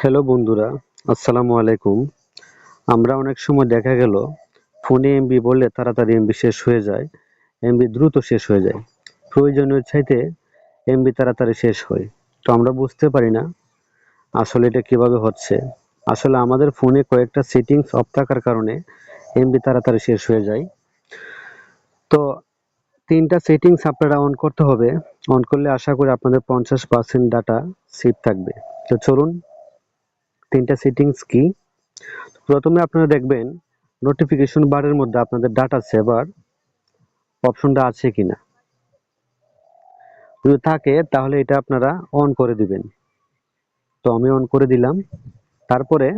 Hello বন্ধুরা, আসসালামু আলাইকুম। আমরা অনেক সময় দেখা গেল, ফোনে এমবি বললে তাড়াতাড়ি এমবি শেষ হয়ে যায় এমবি দ্রুত শেষ হয়ে যায়। প্রয়োজনীয় চাইতে এমবি তাড়াতাড়ি শেষ হয়। তো আমরা বুঝতে পারি না আসলে এটা কীভাবে হচ্ছে। আসলে আমাদের ফোনে কয়েকটা সেটিংস অফ থাকার কারণে এমবি তাড়াতাড়ি শেষ হয়ে যায়। তো তিনটা সেটিংস আপনারা অন করতে হবে। অন করলে আশা করি আপনাদের পঞ্চাশ পার্সেন্ট ডাটা সেভ থাকবে। তো চলুন তিনটা সেটিংস কি? প্রথমে আপনারা দেখবেন নোটিফিকেশন বারের মধ্যে আপনাদের ডাটা সেভার অপশনটা আছে কিনা। যদি থাকে তাহলে এটা আপনারা অন করে দিবেন। তো আমি অন করে দিলাম। তারপরে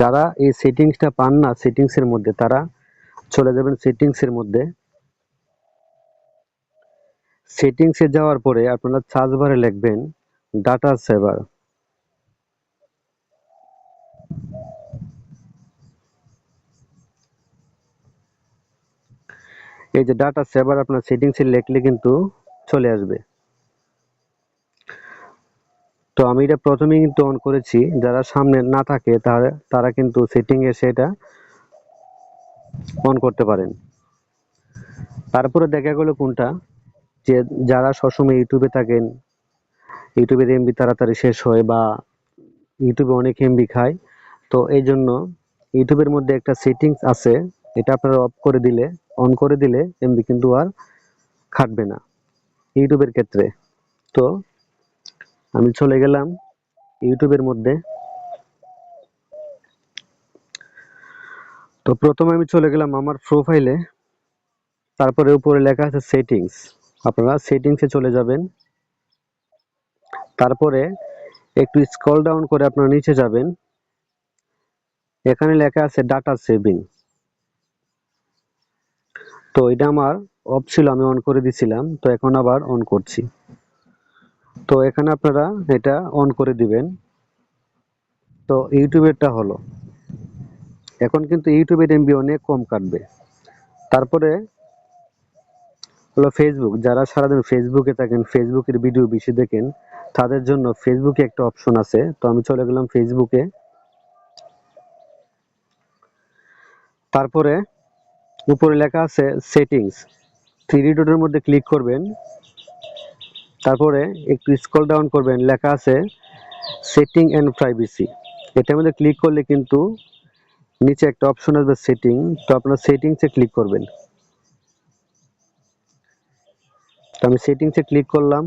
যারা এই সেটিংসটা পান না সেটিংসের মধ্যে, তারা চলে যাবেন সেটিংসের মধ্যে। সেটিংসে যাওয়ার পরে আপনারা সার্চ বারে লিখবেন ডাটা সেভার এই যে ডাটা সেভার আপনার সেটিংসে লেখলে কিন্তু চলে আসবে। তো আমি এটা প্রথমেই কিন্তু অন করেছি। যারা সামনে না থাকে, তারা তারা কিন্তু সেটিং এ সেটা অন করতে পারেন। তারপরে দেখা গেল কোনটা? যে যারা সবসময় ইউটিউবে থাকেন, ইউটিউবের এমবি তাড়াতাড়ি শেষ হয় বা ইউটিউবে অনেক এমবি খায়, তো এই জন্য ইউটিউবের মধ্যে একটা সেটিংস আছে। এটা আপনারা অফ করে দিলে অন করে দিলে এমবি কিন্তু আর খাটবে না, ইউটিউবের ক্ষেত্রে। তো আমি চলে গেলাম ইউটিউবের মধ্যে। তো প্রথমে আমি চলে গেলাম আমার প্রোফাইলে তারপরে উপরে লেখা আছে সেটিংস আপনারা সেটিংসে চলে যাবেন। তারপরে একটু স্ক্রল ডাউন করে আপনারা নিচে যাবেন। এখানে লেখা আছে ডাটা সেভিং তো এটা আমার অফ ছিল, আমি অন করে দিছিলাম, তো এখন আবার অন করছি। তো এখানে আপনারা এটা অন করে দিবেন। তো ইউটিউবেরটা হলো। এখন কিন্তু ইউটিউবের এমবি অনেক কম কাটবে। তারপরে হলো ফেসবুক যারা সারাদিন ফেসবুকে থাকেন ফেসবুকের ভিডিও বেশি দেখেন, তাদের জন্য ফেসবুকে একটা অপশন আছে। তো আমি চলে গেলাম ফেসবুকে তারপরে উপরে লেখা আছে সেটিংস থ্রি ডটের মধ্যে ক্লিক করবেন। তারপরে একটু স্ক্রল ডাউন করবেন, লেখা আছে সেটিং অ্যান্ড প্রাইভেসি এটার মধ্যে ক্লিক করলে কিন্তু নিচে একটা অপশন আসবে সেটিং তো আপনার সেটিংসে ক্লিক করবেন। তো আমি সেটিংসে ক্লিক করলাম।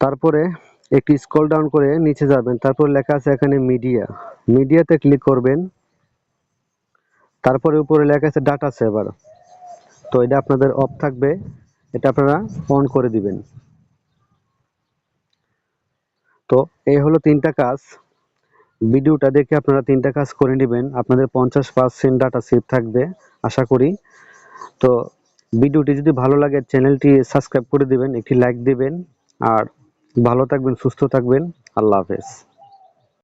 তারপরে একটু স্ক্রল ডাউন করে নিচে যাবেন। তারপর লেখা আছে এখানে মিডিয়া মিডিয়াতে ক্লিক করবেন। তারপরে উপরে লেখা আছে ডাটা সেভার তো এটা আপনাদের অফ থাকবে। এটা আপনারা অন করে দিবেন। তো এই হলো তিনটা কাজ। ভিডিওটা দেখে আপনারা তিনটা কাজ করে নেবেন। আপনাদের পঞ্চাশ পার্সেন্ট ডাটা সেভ থাকবে, আশা করি। তো ভিডিওটি যদি ভালো লাগে, চ্যানেলটি সাবস্ক্রাইব করে দিবেন, একটি লাইক দিবেন। আর ভালো থাকবেন, সুস্থ থাকবেন। আল্লাহ হাফেজ।